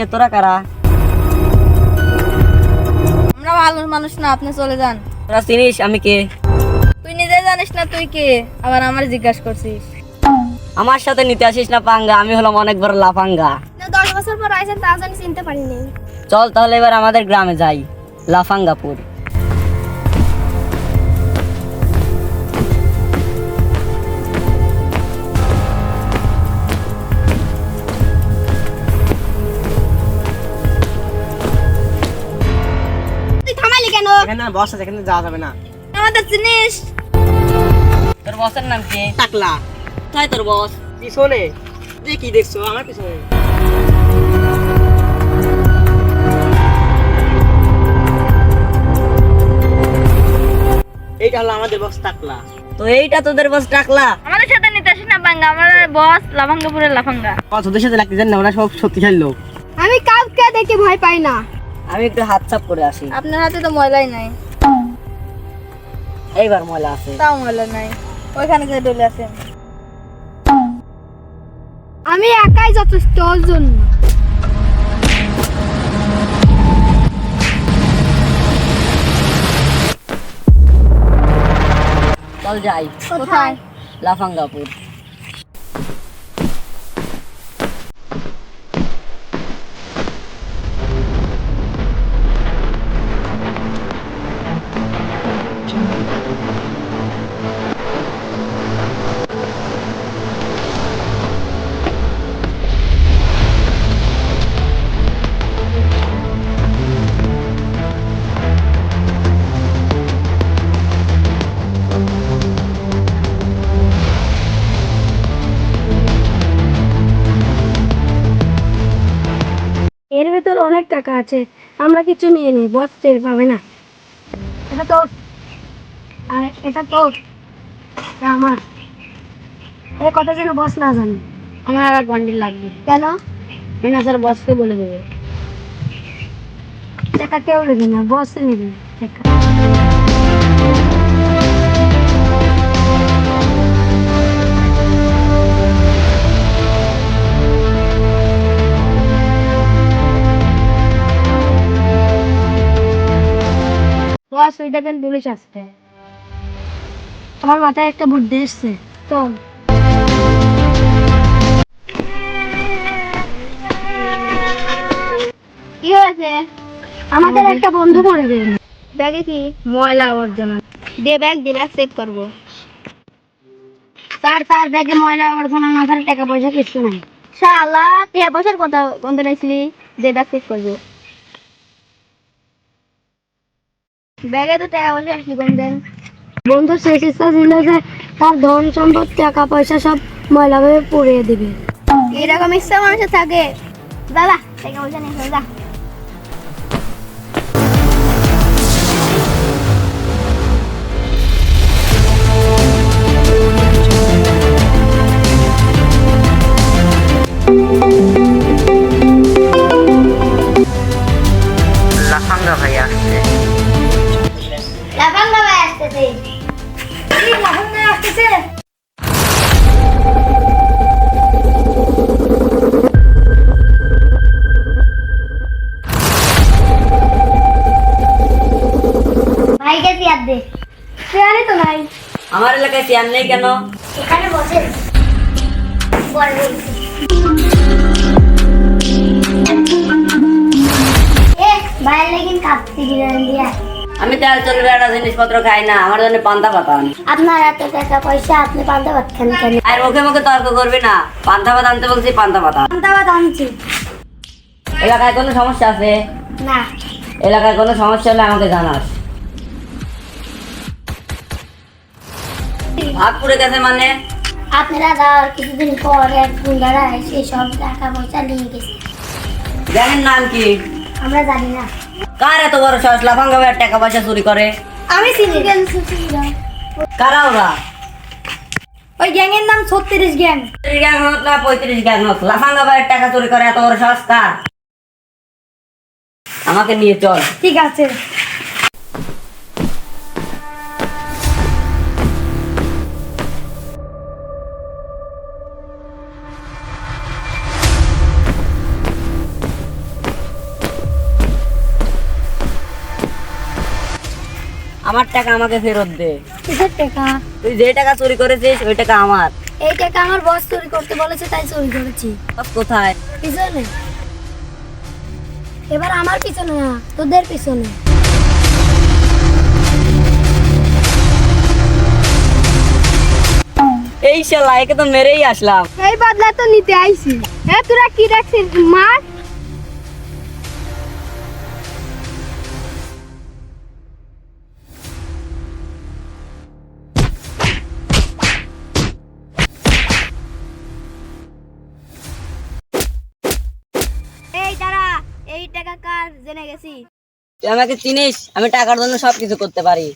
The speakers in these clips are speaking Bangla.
কিরে তোরা কারা? আমরা ভালো মানুষ না আপনি চলে যান। তোরা চিনিস আমি কে? তুই নিজে জানিস না তুই কে? আবার আমার জিজ্ঞাসা করছিস। আমার সাথে নিতে আসিস না পাঙ্গা আমি হলাম অনেক বড় লাফাঙ্গা। দশ বছর পর আইসেন তা জানি চিনতে পারিনি চল তাহলে এবার আমাদের গ্রামে যাই লাফাঙ্গাপুর। এখানে বস আছে এখানে যাওয়া যাবে না। আমাদের চিনিস তোর বসের নাম কি? টাকলা। তাই তোর বস। পিছনে। যে কি দেখছ? আমার পিছনে। এইটা হলো আমাদের বস টাকলা। তো এইটা তোদের বস ডাকলা আমাদের সাথে নিতে আসিস না বাঙ্গা। আমাদের বস লাভাঙ্গাপুরের লাফাঙ্গা। কত ওদের সাথে লাগতে জানি না ওরা সব শক্তিশালী লোক। আমি কাউকে দেখে ভয় পাই না। আমি একটু হাত চাপ করে আসি। আপনার হাতে তো ময়লাই নাই। এইবার ময়লা আছে। তাও ময়লা নাই। ওইখানে যে ডলে আছেন আমি একাই যথেষ্ট ওর জন্য। চল যাই। কোথায়? লাফাঙ্গাপুর। এর ভেতর অনেক টাকা আছে। আমরা কিছু নিয়ে নিই বস টের পাবে না। এটা তো আর এটা তো আমার। এই কথা যেন বস না জানে। আমার আর বান্ডিল লাগবে। কেন? স্যার বসকে বলে দেবে। টাকা কেউ নেবে না বস নেবে। টাকা। দেখেন পুলিশ আসছে আমার মাথায় একটা বুদ্ধি এসছে কি হয়েছে? আমাদের একটা বন্ধু মরে গেল। ব্যাগে কি? ময়লা আবর্জনা দে ব্যাগ দে ব্যাগ চেক করব। তার তার ব্যাগে ময়লা আবর্জনা থাকলে টাকা পয়সা কিছু নাই। শালা বছর কথা কোন দিন দে ব্যাগ চেক করব। ব্যাগে তো টাকা পয়সা কোন দিন বন্ধু শেষ ইচ্ছা ছিল যে তার ধন সম্পদ, টাকা পয়সা সব ময়লা ভাবে পুড়িয়ে দিবে। এরকম ইচ্ছা মানুষের থাকে। দাদা টাকা পয়সা নিয়ে যা। আমার এলাকায় চেয়ার নেই কেন? এখানে বসে পরে বলছি। এ বাইরে লেগিন কাঁপতে গিলেন দিয়া। আমি তেল চলবে একটা জিনিসপত্র খাই না আমার জন্য পান্তা পাতান আপনার এত টাকা পয়সা আপনি পান্তা ভাত খান কেন? আর মুখে মুখে তর্ক করবি না পান্তা ভাত আনতে বলছি পান্তা পাতা পান্তা ভাত আনছি। এলাকায় কোনো সমস্যা আছে? না। এলাকায় কোনো সমস্যা হলে আমাকে জানাস। ভাত পুড়ে গেছে মানে? আপনারা যাওয়ার কিছুদিন পর এক গুন্ডারা এসে সব টাকা পয়সা নিয়ে গেছে। গ্যাংয়ের নাম কি? আমরা জানি না। কার এত বড় সাহস? লাফাঙ্গা ভাইয়ের টাকা পয়সা চুরি করে। আমি চিনি। কারা ওরা? ওই গ্যাংয়ের নাম ছত্রিশ গ্যাং। গ্যাং হোক না পঁয়ত্রিশ গ্যাং হোক লাফাঙ্গা ভাইয়ের টাকা চুরি করে এত বড় সাহস কার? আমাকে নিয়ে চল। ঠিক আছে। আমার টাকা আমাকে ফেরত দে। কিসের টাকা? তুই যে টাকা চুরি করেছিস ওই টাকা আমার। এই টাকা আমার বস চুরি করতে বলেছে তাই চুরি করেছি। কোথায়? পিছনে। এবার আমার পিছনে না তোদের পিছনে। এই শালা একে তো মেরেই আসলাম। এই বদলা তো নিতে আইছি। হ্যাঁ তোরা কি রাখছিস মার? এই টাকা কার জেনে গেছি? তুই আমাকে চিনিস আমি টাকার জন্য সব কিছু করতে পারি।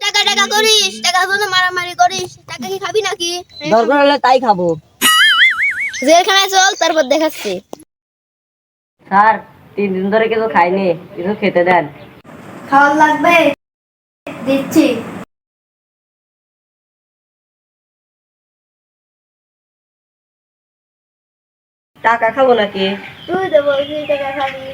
টাকা টাকা করিস টাকার জন্য মারামারি করিস টাকা কি খাবি নাকি? দরকার হলে তাই খাব। জেলখানায় চল তারপর দেখাচ্ছি। স্যার তিন দিন ধরে কিছু খাইনি কিছু খেতে দেন। খাওয়ার লাগবে? দিচ্ছি। টাকা খাব নাকি? তুই দেবো তুই টাকা খাবি।